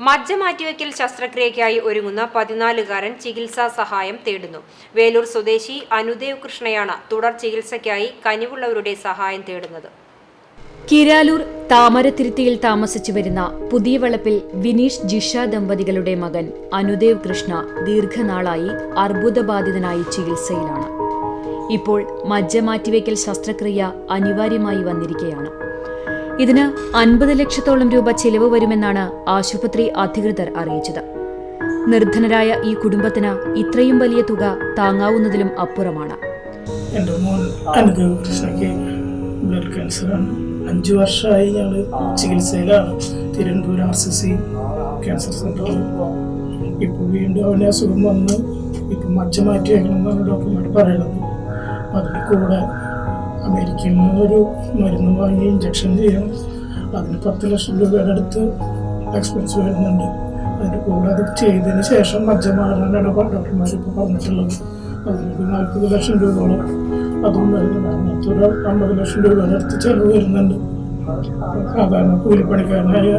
മജ്ജ മാറ്റിവെക്കൽ ശസ്ത്രക്രിയയ്ക്കായി ഒരുങ്ങുന്ന പതിനാലുകാരൻ ചികിത്സാ സഹായം തേടുന്നു. വേലൂർ സ്വദേശി അനുദേവ് കൃഷ്ണയാണ് തുടർ ചികിത്സയ്ക്കായി കനിവുള്ളവരുടെ സഹായം തേടുന്നത്. കിരാലൂർ താമരത്തിരുത്തിയിൽ താമസിച്ചു വരുന്ന പുതിയ വളപ്പിൽ വിനീഷ് ജിഷ ദമ്പതികളുടെ മകൻ അനുദേവ് കൃഷ്ണ ദീർഘനാളായി അർബുദബാധിതനായി ചികിത്സയിലാണ്. ഇപ്പോൾ മജ്ജ മാറ്റിവെക്കൽ ശസ്ത്രക്രിയ അനിവാര്യമായി വന്നിരിക്കുകയാണ്. ഇതിന് അൻപത് ലക്ഷത്തോളം രൂപ ചെലവ് വരുമെന്നാണ് ആശുപത്രി അധികൃതർ അറിയിച്ചത്. നിർധനരായ ഈ കുടുംബത്തിന് ഇത്രയും വലിയ തുക താങ്ങാവുന്നതിലും അപ്പുറമാണ്. എന്റെ മോൻ അനുദേവ് കൃഷ്ണയ്ക്ക് ബ്ലഡ് ക്യാൻസറാണ് അഞ്ച് വർഷമായി ഞങ്ങൾ ചികിത്സയിലാണ്. Thiruvananthapuram R C C cancer സെന്ററിൽ ഇപ്പോൾ വീണ്ടും അവന്റെ അസുഖം വന്ന് ഇപ്പം മജ്ജ മാറ്റി വയ്ക്കണമെന്നാണ് ഡോക്ടർമാർ പറയണത്. അതിൽ കൂടെ അമേരിക്കയിൽ നിന്നൊരു മരുന്ന് വാങ്ങി ഇഞ്ചക്ഷൻ ചെയ്യണം അതിന് പത്ത് ലക്ഷം രൂപയുടെ അടുത്ത് എക്സ്പെൻസ് വരുന്നുണ്ട്. അതിന്റെ കൂടെ അത് ചെയ്തതിന് ശേഷം മജ്ജ മാറാനാണ് ഡോക്ടർമാർ ഇപ്പോൾ പറഞ്ഞിട്ടുള്ളത്. അതിനൊരു നാൽപ്പത് ലക്ഷം രൂപയോളം അതും വരുന്നുണ്ട്. അങ്ങനത്തെ ഒരു അമ്പത് ലക്ഷം രൂപയുടെ അടുത്ത് ചിലവ് വരുന്നുണ്ട്. സാധാരണ കൂലിപ്പണിക്കാരനായ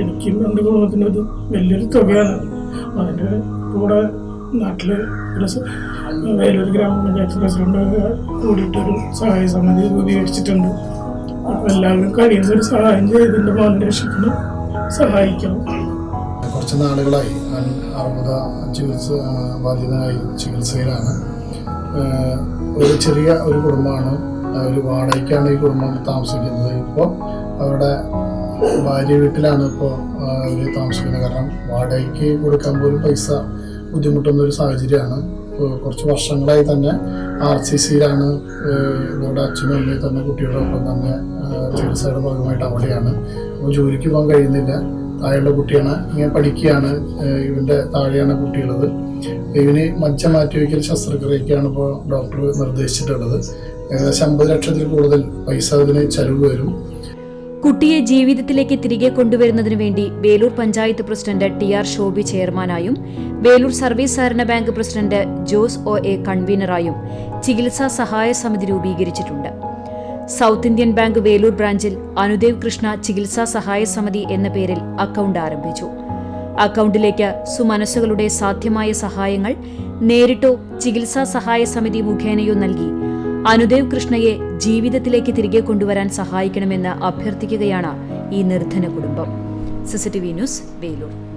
എനിക്കും എന്റെ കുടുംബത്തിനും ഇത് വലിയൊരു തുകയാണ്. അതിന്റെ കൂടെ നാട്ടിൽ വേലൂർ ഗ്രാമപഞ്ചായത്ത് പ്രസിഡന്റ് കൂടിയിട്ടൊരു സഹായ സമിതി രൂപീകരിച്ചിട്ടുണ്ട്. അപ്പോൾ എല്ലാവരും കഴിയുന്ന ഒരു സഹായം ചെയ്തിന്റെ മോനെ രക്ഷിക്കണം സഹായിക്കണം. കുറച്ച് നാളുകളായി. അർബുദ ചികിത്സ ബാധിതനായി ചികിത്സയിലാണ്. ഒരു ചെറിയ ഒരു കുടുംബമാണ്. ഒരു വാടകയ്ക്കാണ് ഈ കുടുംബം താമസിക്കുന്നത്. ഇപ്പോൾ അവരുടെ ഭാര്യ വീട്ടിലാണ് ഇപ്പോൾ അവർ താമസിക്കുന്നത്. കാരണം വാടകയ്ക്ക് കൊടുക്കാൻ പോലും പൈസ ബുദ്ധിമുട്ടുന്ന ഒരു സാഹചര്യമാണ് കുറച്ച് വർഷങ്ങളായി തന്നെ ആർ സി സിയിലാണ് ഇവരുടെ അച്ഛനും അമ്മയും തന്നെ കുട്ടിയുടെ ഒപ്പം തന്നെ ചികിത്സയുടെ ഭാഗമായിട്ട് അവിടെയാണ്. അപ്പോൾ ജോലിക്ക് പോകാൻ കഴിയുന്നില്ല. താഴെയുള്ള കുട്ടിയാണ് ഇങ്ങനെ പഠിക്കുകയാണ്. ഇവന്റെ താഴെയാണ് കുട്ടിയുള്ളത്. ഇവന് മജ്ജ മാറ്റിവെക്കൽ ശസ്ത്രക്രിയക്കാണ് ഇപ്പോൾ ഡോക്ടർ നിർദ്ദേശിച്ചിട്ടുള്ളത്. ഏകദേശം അമ്പത് ലക്ഷത്തിൽ കൂടുതൽ പൈസ അതിന് ചെലവ് വരും. കുട്ടിയെ ജീവിതത്തിലേക്ക് തിരികെ കൊണ്ടുവരുന്നതിനു വേണ്ടി Velur panchayat president T R Shobi ചെയർമാനായും Velur service സഹകരണ bank president Jose O A കൺവീനറായും ചികിത്സാ സഹായ സമിതി രൂപീകരിച്ചിട്ടുണ്ട്. സൗത്ത് ഇന്ത്യൻ ബാങ്ക് വേലൂർ ബ്രാഞ്ചിൽ അനുദേവ് കൃഷ്ണ ചികിത്സാ സഹായ സമിതി എന്ന പേരിൽ അക്കൗണ്ട് ആരംഭിച്ചു. അക്കൗണ്ടിലേക്ക് സുമനസ്സുകളുടെ സാധ്യമായ സഹായങ്ങൾ നേരിട്ടോ ചികിത്സാ സഹായ സമിതി മുഖേനയോ നൽകി അനുദേവ് കൃഷ്ണയെ ജീവിതത്തിലേക്ക് തിരികെ കൊണ്ടുവരാൻ സഹായിക്കണമെന്ന് അഭ്യർത്ഥിക്കുകയാണ് ഈ നിർധന കുടുംബം. CCTV news Velur.